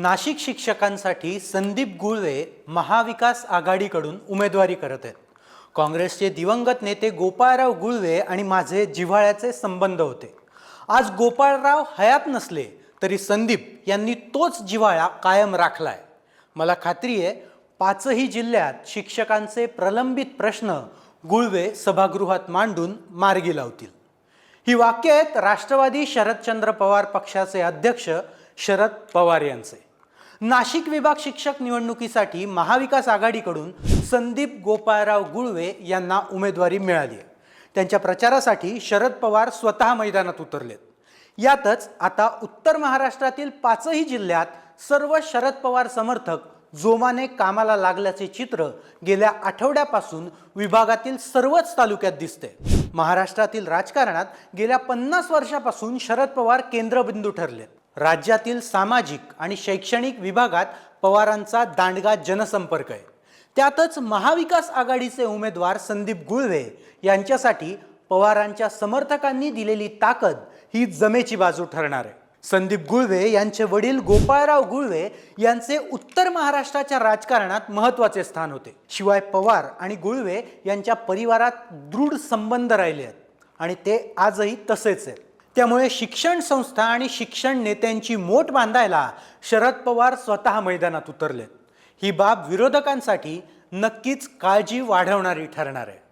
नाशिक शिक्षकांसाठी संदीप गुळवे महाविकास आघाडीकडून उमेदवारी करत आहेत. काँग्रेसचे दिवंगत नेते गोपाळराव गुळवे आणि माझे जिव्हाळ्याचे संबंध होते. आज गोपाळराव हयात नसले तरी संदीप यांनी तोच जिव्हाळा कायम राखलाय. मला खात्री आहे पाचही जिल्ह्यात शिक्षकांचे प्रलंबित प्रश्न गुळवे सभागृहात मांडून मार्गी लावतील. ही वाक्य आहेत राष्ट्रवादी शरदचंद्र पवार पक्षाचे अध्यक्ष शरद पवार यांचे. नाशिक विभाग शिक्षक निवडणुकीसाठी महाविकास आघाडीकडून संदीप गोपाळराव गुळवे यांना उमेदवारी मिळाली आहे. त्यांच्या प्रचारासाठी शरद पवार स्वतः मैदानात उतरलेत. यातच आता उत्तर महाराष्ट्रातील पाचही जिल्ह्यात सर्व शरद पवार समर्थक जोमाने कामाला लागल्याचे चित्र गेल्या आठवड्यापासून विभागातील सर्वच तालुक्यात दिसते महाराष्ट्रातील राजकारणात गेल्या पन्नास वर्षापासून शरद पवार केंद्रबिंदू ठरलेत. राज्यातील सामाजिक आणि शैक्षणिक विभागात पवारांचा दांडगा जनसंपर्क आहे. त्यातच महाविकास आघाडीचे उमेदवार संदीप गुळवे यांच्यासाठी पवारांच्या समर्थकांनी दिलेली ताकद ही जमेची बाजू ठरणार आहे. संदीप गुळवे यांचे वडील गोपाळराव गुळवे यांचे उत्तर महाराष्ट्राच्या राजकारणात महत्त्वाचे स्थान होते. शिवाय पवार आणि गुळवे यांच्या परिवारात दृढ संबंध राहिले आहेत आणि ते आजही तसेच आहेत. त्यामुळे शिक्षण संस्था आणि शिक्षण नेत्यांची मोठ बांधायला शरद पवार स्वतः मैदानात उतरलेत. ही बाब विरोधकांसाठी नक्कीच काळजी वाढवणारी ठरणार आहे.